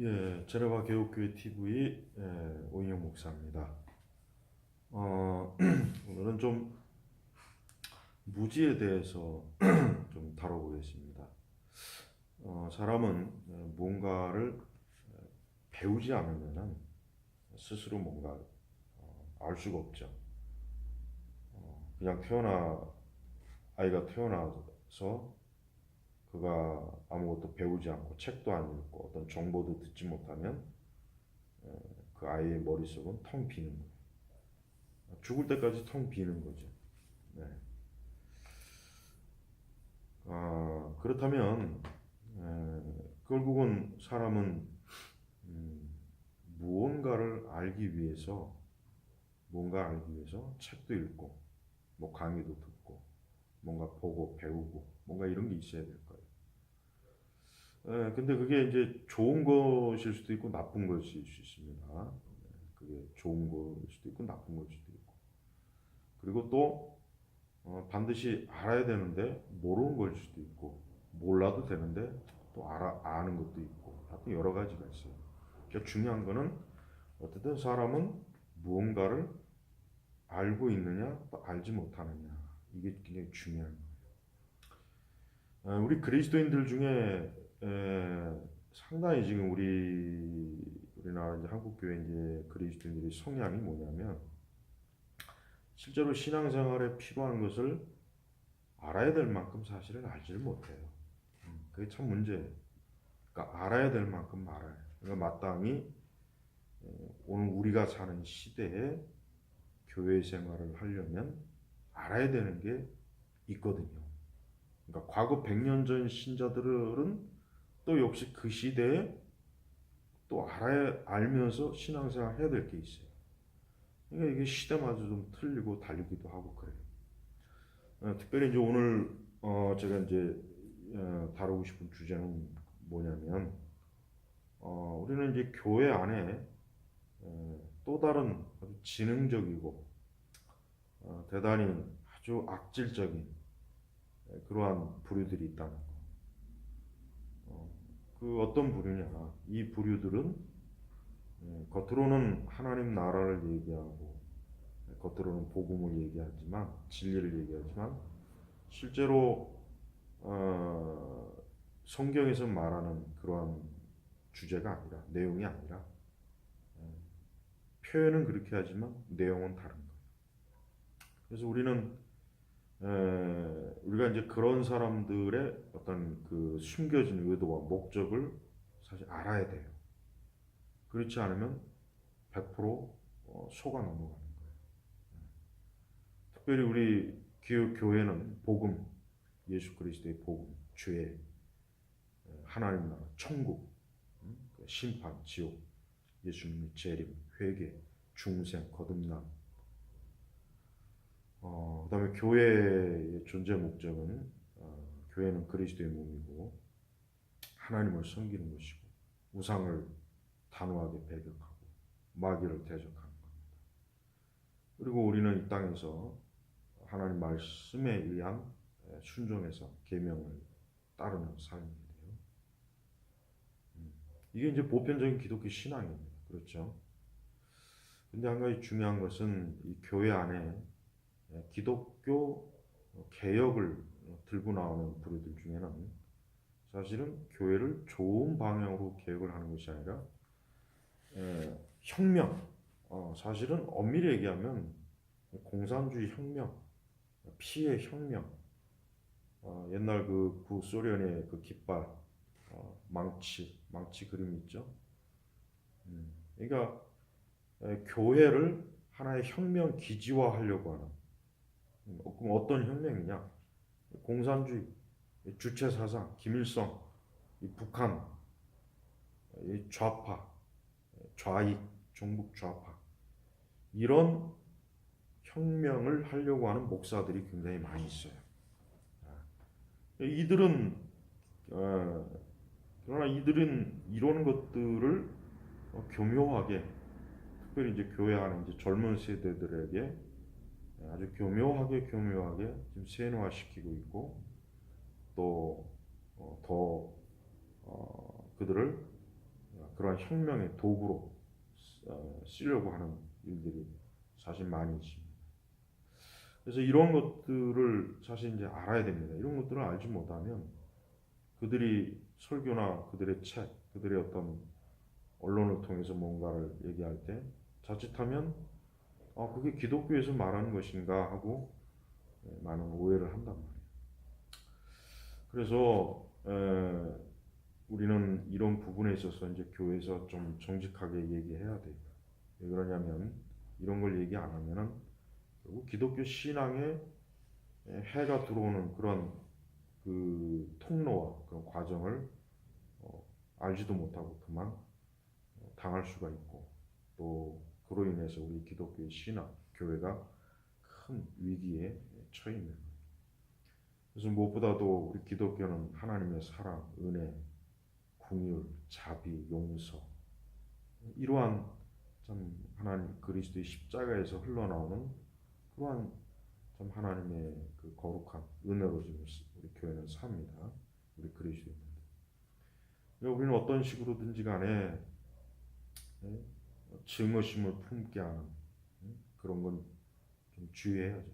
예, 제레바 교육교회 TV 예, 오인영 목사입니다. 어, 오늘은 좀 무지에 대해서 좀 다뤄보겠습니다. 어, 사람은 어, 뭔가를 어, 배우지 않으면은 스스로 뭔가 어, 알 수가 없죠. 어, 그냥 태어나 아이가 태어나서 그가 아무것도 배우지 않고 책도 안 읽고 어떤 정보도 듣지 못하면 어, 그 아이의 머릿속은 텅 비는 거예요. 죽을 때까지 텅 비는 거죠. 네. 아, 그렇다면 에, 결국은 사람은 음, 무언가를 알기 위해서 뭔가 알기 위해서 책도 읽고 뭐 강의도 듣고 뭔가 보고 배우고 뭔가 이런 게 있어야 될거 예, 근데 그게 이제 좋은 것일 수도 있고 나쁜 것일 수 있습니다. 예, 그게 좋은 것일 수도 있고 나쁜 것일 수도 있고. 그리고 또 어, 반드시 알아야 되는데 모르는 걸 수도 있고 몰라도 되는데 또 알아 아는 것도 있고 하여튼 여러 가지가 있어요. 그러니까 중요한 거는 어쨌든 사람은 무언가를 알고 있느냐 또 알지 못하느냐 이게 굉장히 중요한 거예요. 어, 우리 그리스도인들 중에 에, 상당히 지금 우리 우리나라 이제 한국 교회 이제 그리스도인들의 성향이 뭐냐면 실제로 신앙생활에 필요한 것을 알아야 될 만큼 사실은 알지를 못해요. 음, 그게 참 문제예요. 그러니까 알아야 될 만큼 알아요. 그러니까 마땅히 에, 오늘 우리가 사는 시대에 교회 생활을 하려면 알아야 되는 게 있거든요. 그러니까 과거 100년 전 신자들은 또 역시 그 시대에 또 알아야 알면서 신앙생활 해야 될 게 있어요. 그러니까 이게 시대마저 좀 틀리고 달리기도 하고 그래요. 어, 특별히 이제 오늘 어, 제가 이제 어, 다루고 싶은 주제는 뭐냐면 어, 우리는 이제 교회 안에 어, 또 다른 아주 지능적이고 어, 대단히 아주 악질적인 예, 그러한 부류들이 있다는 거. 어, 그 어떤 부류냐? 이 부류들은 예, 겉으로는 하나님 나라를 얘기하고 예, 겉으로는 복음을 얘기하지만 진리를 얘기하지만 실제로 어, 성경에서 말하는 그러한 주제가 아니라 내용이 아니라 예, 표현은 그렇게 하지만 내용은 다른 거예요. 그래서 우리는 에, 우리가 이제 그런 사람들의 어떤 그 숨겨진 의도와 목적을 사실 알아야 돼요. 그렇지 않으면 100% 어, 속아 넘어가는 거예요. 특별히 우리 교회는 복음, 예수 그리스도의 복음, 죄, 하나님 나라, 천국, 음, 그 심판, 지옥, 예수님의 재림, 회개, 중생, 거듭남, 어, 그 다음에 교회의 존재 목적은 어, 교회는 그리스도의 몸이고 하나님을 섬기는 것이고 우상을 단호하게 배격하고 마귀를 대적하는 겁니다. 그리고 우리는 이 땅에서 하나님 말씀에 의한 에, 순종해서 계명을 따르는 삶인데요. 음, 이게 이제 보편적인 기독교 신앙입니다. 그렇죠? 근데 한 가지 중요한 것은 이 교회 안에 예, 기독교 개혁을 들고 나오는 부류들 중에는 사실은 교회를 좋은 방향으로 개혁을 하는 것이 아니라 에, 혁명, 어, 사실은 엄밀히 얘기하면 공산주의 혁명, 피해 혁명, 어, 옛날 그 구소련의 그 깃발, 어, 망치, 망치 그림 있죠. 음, 그러니까 에, 교회를 하나의 혁명 기지화하려고 하는 어, 그럼 어떤 혁명이냐? 공산주의, 주체 사상, 김일성, 북한, 좌파, 좌익, 종북 좌파 이런 혁명을 하려고 하는 목사들이 굉장히 많이 있어요. 이들은 어, 그러나 이들은 이런 것들을 교묘하게 특별히 이제 교회 안에 이제 젊은 세대들에게 아주 교묘하게 교묘하게 지금 세뇌화시키고 있고 또더 어, 어, 그들을 그러한 혁명의 도구로 어, 쓰려고 하는 일들이 사실 많이 있습니다. 그래서 이런 것들을 사실 이제 알아야 됩니다. 이런 것들을 알지 못하면 그들이 설교나 그들의 책, 그들의 어떤 언론을 통해서 뭔가를 얘기할 때 자칫하면 아, 그게 기독교에서 말하는 것인가 하고 예, 많은 오해를 한단 말이에요. 그래서 에, 우리는 이런 부분에 있어서 이제 교회에서 좀 정직하게 얘기해야 돼요. 왜 그러냐면 이런 걸 얘기 안 하면은 결국 기독교 신앙에 해가 들어오는 그런 그 통로와 그런 과정을 어, 알지도 못하고 그만 어, 당할 수가 있고 또 그로 인해서 우리 기독교의 신앙, 교회가 큰 위기에 처해 있는 거예요. 그래서 무엇보다도 우리 기독교는 하나님의 사랑, 은혜, 궁율, 자비, 용서 이러한 참 하나님 그리스도의 십자가에서 흘러나오는 그러한 참 하나님의 그 거룩한 은혜로 지금 우리 교회는 삽니다. 우리 그리스도인들. 우리는 어떤 식으로든지 간에 예, 증오심을 품게 하는 예, 그런 건 좀 주의해야죠.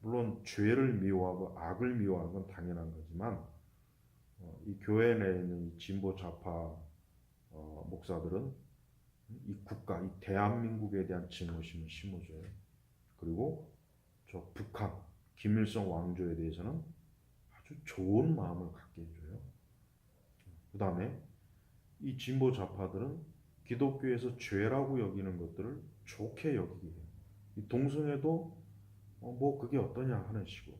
물론 죄를 미워하고 악을 미워하는 건 당연한 거지만 어, 이 교회 내에 있는 이 진보 좌파 어, 목사들은 이 국가, 이 대한민국에 대한 증오심을 심어줘요. 그리고 저 북한 김일성 왕조에 대해서는 아주 좋은 마음을 갖게 해줘요. 그 다음에 이 진보 좌파들은 기독교에서 죄라고 여기는 것들을 좋게 여기게 해요. 이 동성애도 어, 뭐 그게 어떠냐 하는 식으로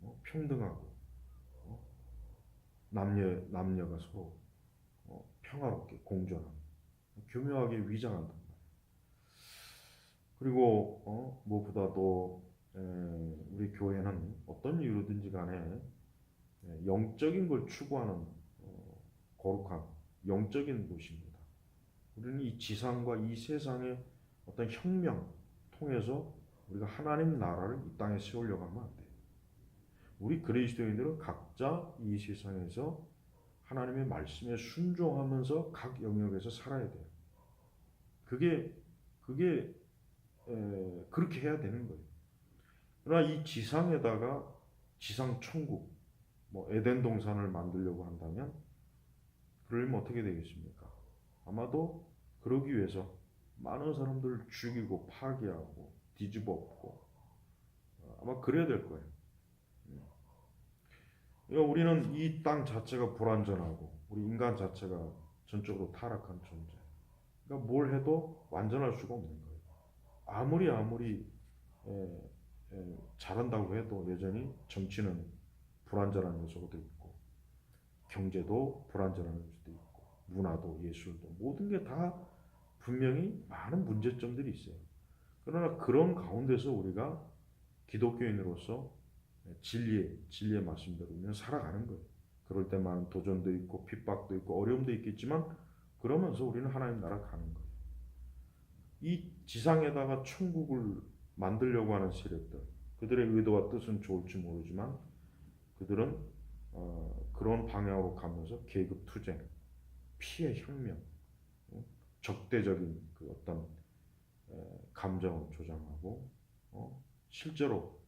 어, 평등하고 어, 남녀 남녀가 서로 어, 평화롭게 공존하고 교묘하게 위장한단 말이에요. 그리고 어, 무엇보다도 에, 우리 교회는 어떤 이유로든지 간에 에, 영적인 걸 추구하는 어, 거룩한 영적인 곳입니다. 우리는 이 지상과 이 세상의 어떤 혁명 통해서 우리가 하나님 나라를 이 땅에 세우려고 하면 안 돼요. 우리 그리스도인들은 각자 이 세상에서 하나님의 말씀에 순종하면서 각 영역에서 살아야 돼요. 그게 그게 에, 그렇게 해야 되는 거예요. 그러나 이 지상에다가 지상 천국, 뭐 에덴 동산을 만들려고 한다면 그러려면 어떻게 되겠습니까? 아마도 그러기 위해서 많은 사람들을 죽이고 파괴하고 뒤집어 엎고 어, 아마 그래야 될 거예요. 그러니까 우리는 이 땅 자체가 불완전하고 우리 인간 자체가 전적으로 타락한 존재. 그러니까 뭘 해도 완전할 수가 없는 거예요. 아무리 아무리 에, 에, 잘한다고 해도 여전히 정치는 불완전한 요소도 있고 경제도 불완전한 요소도 있고 문화도 예술도 모든 게 다 분명히 많은 문제점들이 있어요. 그러나 그런 가운데서 우리가 기독교인으로서 진리의 진리의 말씀대로 우리는 살아가는 거예요. 그럴 때 많은 도전도 있고 핍박도 있고 어려움도 있겠지만 그러면서 우리는 하나님 나라 가는 거예요. 이 지상에다가 천국을 만들려고 하는 세력들 그들의 의도와 뜻은 좋을지 모르지만 그들은 어, 그런 방향으로 가면서 계급 투쟁, 피해 혁명, 어, 적대적인 그 어떤 에, 감정을 조장하고 어, 실제로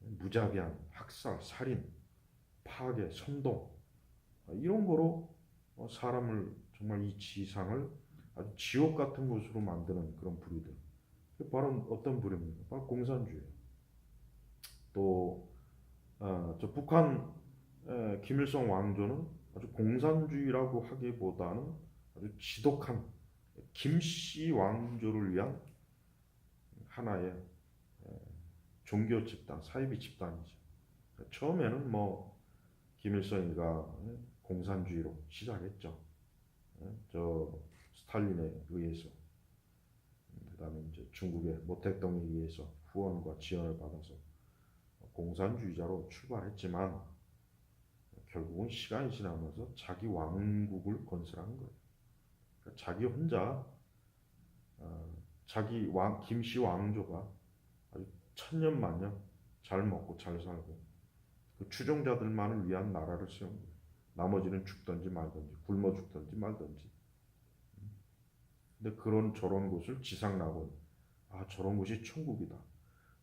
무자비한 학살, 살인, 파괴, 선동 어, 이런 거로 어, 사람을 정말 이 지상을 아주 지옥 같은 곳으로 만드는 그런 부류들. 바로 어떤 부류입니까? 바로 공산주의. 또, 어, 저 북한 에, 김일성 왕조는 아주 공산주의라고 하기보다는 아주 지독한 김씨 왕조를 위한 하나의 에, 종교 집단, 사이비 집단이죠. 처음에는 뭐 김일성이가 공산주의로 시작했죠. 저 스탈린에 의해서 그다음에 이제 중국의 모택동에 의해서 후원과 지원을 받아서 공산주의자로 출발했지만 결국은 시간이 지나면서 자기 왕국을 건설한 거예요. 그러니까 자기 혼자 어, 자기 왕 김씨 왕조가 아주 천년만년 잘 먹고 잘 살고 그 추종자들만을 위한 나라를 세운 거예요. 나머지는 죽든지 말든지 굶어 죽든지 말든지 근데 그런 저런 곳을 지상낙원, 아 저런 곳이 천국이다.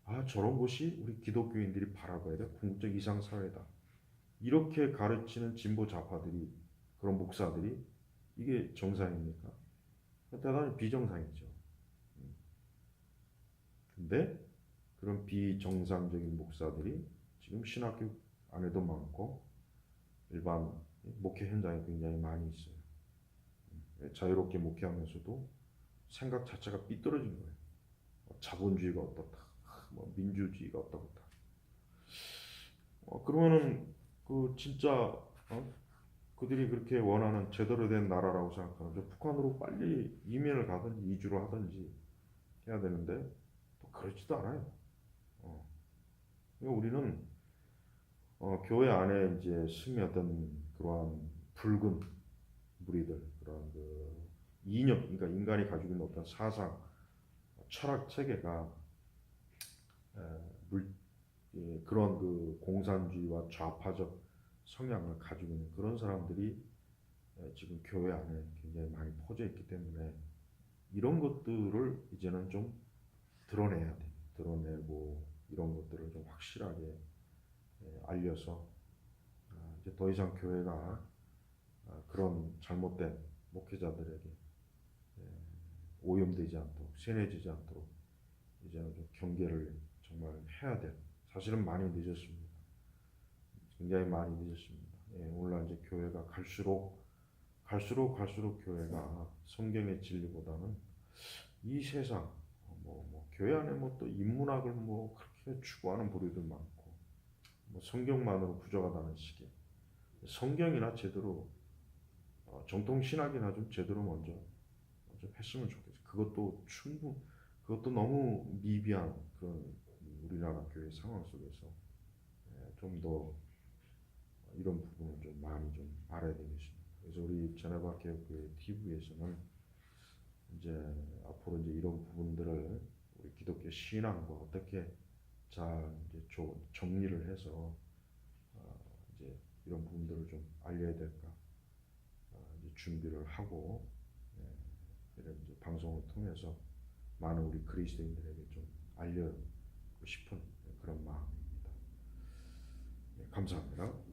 아 저런 곳이 우리 기독교인들이 바라봐야 될 궁극적 이상 사회다. 이렇게 가르치는 진보 좌파들이 그런 목사들이 이게 정상입니까? 대단히 비정상이죠. 음. 근데 그런 비정상적인 목사들이 지금 신학교 안에도 많고 일반 목회 현장에 굉장히 많이 있어요. 음. 자유롭게 목회하면서도 생각 자체가 삐뚤어진 거예요. 뭐 자본주의가 어떻다, 뭐 민주주의가 어떻다. 어, 그러면은 그 진짜 어? 그들이 그렇게 원하는 제대로 된 나라라고 생각하는 저 북한으로 빨리 이민을 가든지 이주를 하든지 해야 되는데 또 그렇지도 않아요. 어. 그러니까 우리는 어, 교회 안에 이제 스며든 그러한 붉은 무리들 그런 그 이념, 그러니까 인간이 가지고 있는 어떤 사상, 철학 체계가 에, 물, 예, 그런 그 공산주의와 좌파적 성향을 가지고 있는 그런 사람들이 에, 지금 교회 안에 굉장히 많이 퍼져 있기 때문에 이런 것들을 이제는 좀 드러내야 돼. 드러내고 이런 것들을 좀 확실하게 에, 알려서 아, 이제 더 이상 교회가 아, 그런 잘못된 목회자들에게 에, 오염되지 않도록 세뇌지지 않도록 이제는 좀 경계를 정말 해야 될 사실은 많이 늦었습니다. 굉장히 많이 늦었습니다. 예, 오늘날 이제 교회가 갈수록 갈수록 갈수록 교회가 성경의 진리보다는 이 세상 뭐, 뭐 교회 안에 뭐 또 인문학을 뭐 그렇게 추구하는 부류도 많고 뭐 성경만으로 부족하다는 식의 성경이나 제대로 어, 정통 신학이나 좀 제대로 먼저 좀 했으면 좋겠어요. 그것도 충분 그것도 너무 미비한 그런 우리나라 교회 상황 속에서 예, 좀더 이런 부분을 좀 많이 좀 알아야 되겠습니다. 그래서 우리 제네바 교회 TV에서는 이제 앞으로 이제 이런 부분들을 우리 기독교 신앙과 어떻게 잘 이제 조- 정리를 해서 어, 이제 이런 부분들을 좀 알려야 될까 어, 이제 준비를 하고 예, 이런 이제 방송을 통해서 많은 우리 그리스도인들에게 좀 알려고 싶은 그런 마음입니다. 네, 감사합니다.